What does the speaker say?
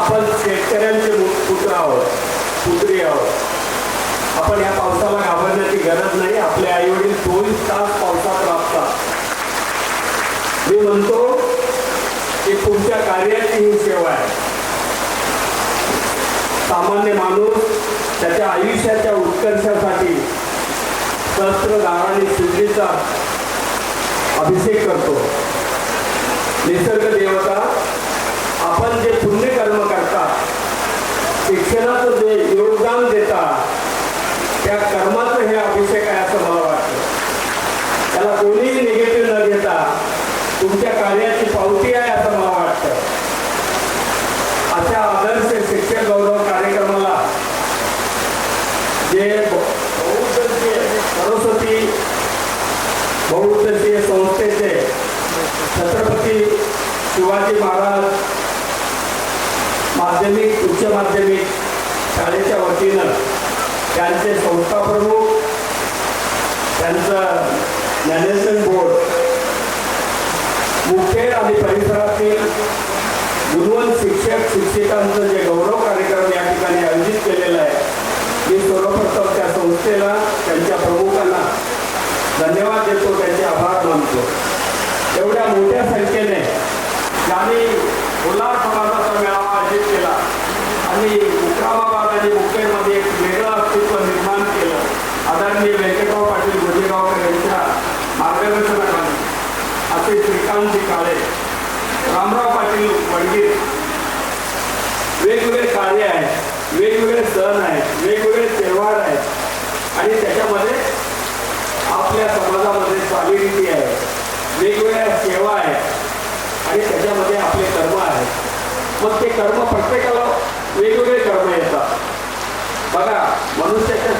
आपण शेतकऱ्यांचे पुत्र आहोत पुत्री आहोत. आपण या पावसाला घाबरण्याची गरज नाही. आपले आई वडील चोवीस तास पावसात राबतात. मी म्हणतो की तुमच्या कार्याची ही सेवा आहे. सामान्य माणूस त्याच्या आयुष्याच्या उत्कर्षासाठी सहस्त्रधाराने सिद्धीचा अभिषेक करतो. निसर्ग देवता आपण जे पुण्यकर्म करता शिक्षणाचं जे योगदान देता त्या कर्माचं हे अभिषेक आहे असं मला वाटतं त्याला कोणीही निगेटिव्ह न घेता तुमच्या कार्याची पावती आहे असं मला वाटतं. अशा आदर्श शिक्षक गौरव कार्यक्रमाला जे बहुउद्देशीय सरस्वती बहुउद्देशीय संस्थेचे छत्रपती शिवाजी महाराज माध्यमिक उच्च माध्यमिक शाळेच्या वतीनं त्यांचे संस्था प्रमुख त्यांचं मॅनेजमेंट बोर्ड मुखेड आणि परिसरातील गुणवंत शिक्षक शिक्षिकांचं जे गौरव कार्यक्रम या ठिकाणी आयोजित केलेला आहे मी सर्वप्रथम त्या संस्थेला त्यांच्या प्रमुखांना धन्यवाद देतो त्यांचे आभार मानतो. एवढ्या मोठ्या संख्येने ज्यांनी उल्हास असे श्रीकांतजी काळे रामराव पाटील वडगीर. वेगवेगळे कार्य आहेत वेगवेगळे सण आहेत वेगवेगळे त्योहार आहेत. आणि त्याच्यामध्ये आपल्या समाजामध्ये चालीरीती आहे वेगवेगळ्या सेवा आहेत. आणि त्याच्यामध्ये आपले कर्म आहेत. मग ते कर्म प्रत्येकाला वेगवेगळे कर्म येतात. बघा मनुष्याच्या